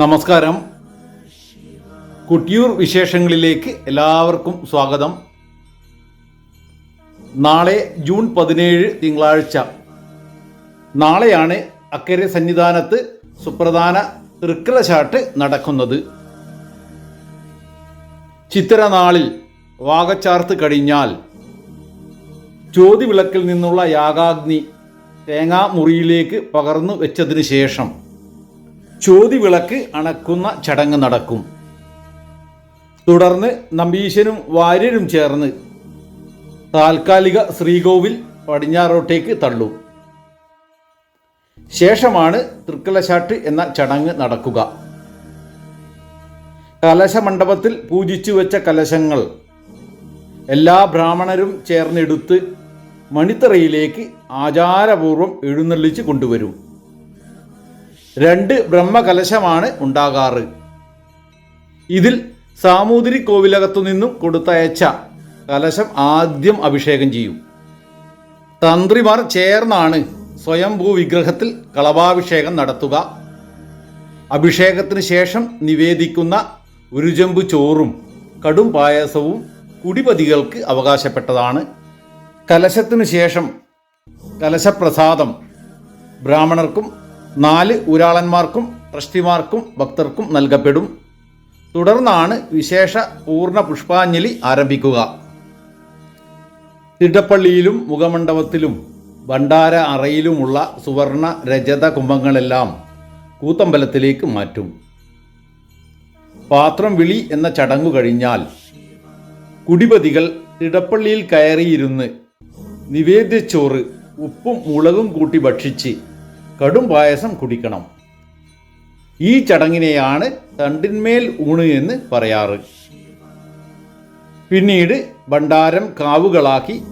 നമസ്കാരം. കുട്ടിയൂർ വിശേഷങ്ങളിലേക്ക് എല്ലാവർക്കും സ്വാഗതം. നാളെ ജൂൺ പതിനേഴ് തിങ്കളാഴ്ച. നാളെയാണ് അക്കരെ സന്നിധാനത്ത് സുപ്രധാന തൃക്കലശാട്ട് നടക്കുന്നത്. ചിത്തിരനാളിൽ വാകച്ചാർത്ത് കഴിഞ്ഞാൽ ചോതിവിളക്കിൽ നിന്നുള്ള യാഗാഗ്നി തേങ്ങാമുറിയിലേക്ക് പകർന്നു വെച്ചതിന് ശേഷം ചോതിവിളക്ക് അണക്കുന്ന ചടങ്ങ് നടക്കും. തുടർന്ന് നമ്പീശനും വാര്യരും ചേർന്ന് താൽക്കാലിക ശ്രീകോവിൽ പടിഞ്ഞാറോട്ടേക്ക് തള്ളും. ശേഷമാണ് തൃക്കലശാട്ട് എന്ന ചടങ്ങ് നടക്കുക. കലശമണ്ഡപത്തിൽ പൂജിച്ചു വെച്ച കലശങ്ങൾ എല്ലാ ബ്രാഹ്മണരും ചേർന്നെടുത്ത് മണിത്തറയിലേക്ക് ആചാരപൂർവം എഴുന്നള്ളിച്ച് കൊണ്ടുവരും. രണ്ട് ബ്രഹ്മകലശമാണ് ഉണ്ടാകാറ്. ഇതിൽ സാമൂതിരി കോവിലകത്തു നിന്നും കൊടുത്തയച്ച കലശം ആദ്യം അഭിഷേകം ചെയ്യും. തന്ത്രിമാർ ചേർന്നാണ് സ്വയംഭൂ വിഗ്രഹത്തിൽ കളഭാഭിഷേകം നടത്തുക. അഭിഷേകത്തിന് ശേഷം നിവേദിക്കുന്ന ഉരുചമ്പു ചോറും കടും പായസവും കുടിപതികൾക്ക് അവകാശപ്പെട്ടതാണ്. കലശത്തിനു ശേഷം കലശപ്രസാദം ബ്രാഹ്മണർക്കും നാല് ഉരാളന്മാർക്കും ട്രസ്റ്റിമാർക്കും ഭക്തർക്കും നൽകപ്പെടും. തുടർന്നാണ് വിശേഷ പൂർണ പുഷ്പാഞ്ജലി ആരംഭിക്കുക. തിടപ്പള്ളിയിലും മുഖമണ്ഡപത്തിലും ഭണ്ഡാര അറയിലുമുള്ള സുവർണ രജത കുംഭങ്ങളെല്ലാം കൂത്തമ്പലത്തിലേക്ക് മാറ്റും. പാത്രം വിളി എന്ന ചടങ്ങു കഴിഞ്ഞാൽ കുടിപതികൾ തിടപ്പള്ളിയിൽ കയറിയിരുന്ന് നിവേദ്യച്ചോറ് ഉപ്പും മുളകും കൂട്ടി ഭക്ഷിച്ച് കടും പായസം കുടിക്കണം. ഈ ചടങ്ങിനെയാണ് തണ്ടിന്മേൽ ഊണ് എന്ന് പറയാറ്. പിന്നീട് ഭണ്ഡാരം കാവുകളാക്കി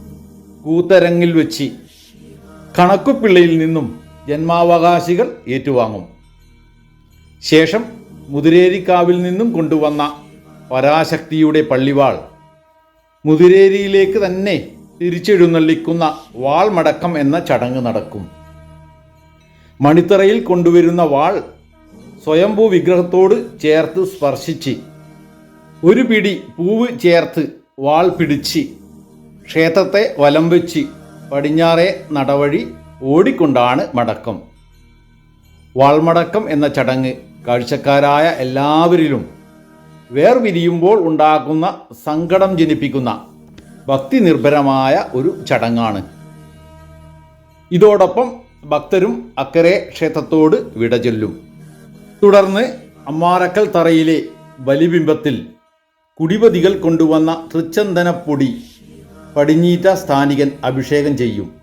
കൂത്തരങ്ങിൽ വെച്ച് കണക്കുപിള്ളയിൽ നിന്നും ജന്മാവകാശികൾ ഏറ്റുവാങ്ങും. ശേഷം മുതിരേരിക്കാവിൽ നിന്നും കൊണ്ടുവന്ന പരാശക്തിയുടെ പള്ളിവാൾ മുതിരേരിയിലേക്ക് തന്നെ തിരിച്ചെഴുന്നള്ളിക്കുന്ന വാൾമടക്കം എന്ന ചടങ്ങ് നടക്കും. മണിത്തറയിൽ കൊണ്ടുവരുന്ന വാൾ സ്വയംഭൂ വിഗ്രഹത്തോട് ചേർത്ത് സ്പർശിച്ച് ഒരു പിടി പൂവ് ചേർത്ത് വാൾ പിടിച്ച് ക്ഷേത്രത്തെ വലം വെച്ച് പടിഞ്ഞാറെ നടവഴി ഓടിക്കൊണ്ടാണ് മടക്കം. വാൾമടക്കം എന്ന ചടങ്ങ് കാഴ്ചക്കാരായ എല്ലാവരിലും വേർപിരിയുമ്പോൾ ഉണ്ടാക്കുന്ന സങ്കടം ജനിപ്പിക്കുന്ന ഭക്തി നിർഭരമായ ഒരു ചടങ്ങാണ്. ഇതോടൊപ്പം ഭക്തരും അക്കരെ ക്ഷേത്രത്തോട് വിട ചൊല്ലും. തുടർന്ന് അമ്മാരക്കൽ തറയിലെ ബലിബിംബത്തിൽ കുടിപതികൾ കൊണ്ടുവന്ന തൃച്ചന്ദനപ്പൊടി പടിഞ്ഞീറ്റ സ്ഥാനികൻ അഭിഷേകം ചെയ്യും.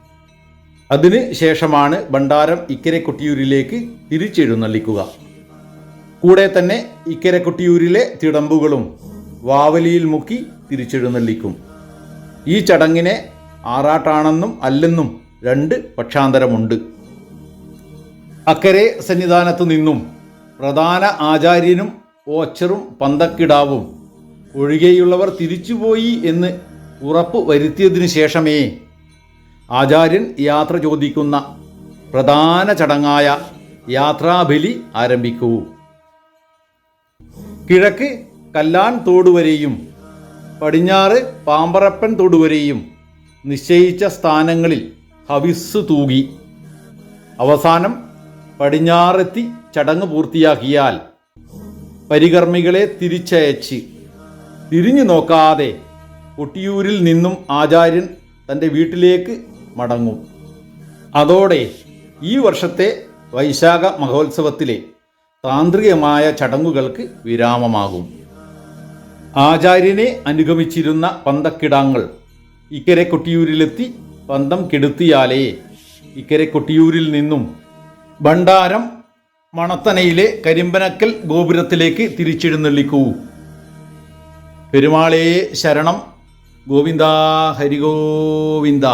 അതിന് ശേഷമാണ് ഭണ്ഡാരം ഇക്കരെ കൊട്ടിയൂരിലേക്ക് തിരിച്ചെഴുന്നള്ളിക്കുക. കൂടെ തന്നെ ഇക്കരെ കൊട്ടിയൂരിലെ തിടമ്പുകളും വാവലിയിൽ മുക്കി തിരിച്ചെഴുന്നള്ളിക്കും. ഈ ചടങ്ങിനെ ആറാട്ടാണെന്നും അല്ലെന്നും രണ്ട് പക്ഷാന്തരമുണ്ട്. അക്കരെ സന്നിധാനത്തു നിന്നും പ്രധാന ആചാര്യനും ഓച്ചറും പന്തക്കിടാവും. ഒഴികെയുള്ളവർ തിരിച്ചുപോയി എന്ന് ഉറപ്പ് വരുത്തിയതിനു ശേഷമേ ആചാര്യൻ യാത്ര ചോദിക്കുന്ന പ്രധാന ചടങ്ങായ യാത്രാബലി ആരംഭിക്കൂ. കിഴക്ക് കല്ലാൻ തോടുവരെയും പടിഞ്ഞാറ് പാമ്പറപ്പൻ തോടുവരെയും നിശ്ചയിച്ച സ്ഥാനങ്ങളിൽ ഹവിസ് തൂകി. അവസാനം പടിഞ്ഞാറെത്തി ചടങ്ങ് പൂർത്തിയാക്കിയാൽ പരികർമ്മികളെ തിരിച്ചയച്ച് തിരിഞ്ഞു നോക്കാതെ കൊട്ടിയൂരിൽ നിന്നും ആചാര്യൻ തന്റെ വീട്ടിലേക്ക് മടങ്ങും. അതോടെ ഈ വർഷത്തെ വൈശാഖ മഹോത്സവത്തിലെ താന്ത്രികമായ ചടങ്ങുകൾക്ക് വിരാമമാകും. ആചാര്യനെ അനുഗമിച്ചിരുന്ന പന്തക്കിടാങ്ങൾ ഇക്കരെ കൊട്ടിയൂരിലെത്തി പന്തം കെടുത്തിയാലേ ഇക്കരെ കൊട്ടിയൂരിൽ നിന്നും ഭണ്ഡാരം മണത്തനയിലെ കരിമ്പനക്കൽ ഗോപുരത്തിലേക്ക് തിരിച്ചെഴുന്നള്ളിക്കൂ. പെരുമാളേ ശരണം. ഗോവിന്ദ ഹരിഗോവിന്ദ.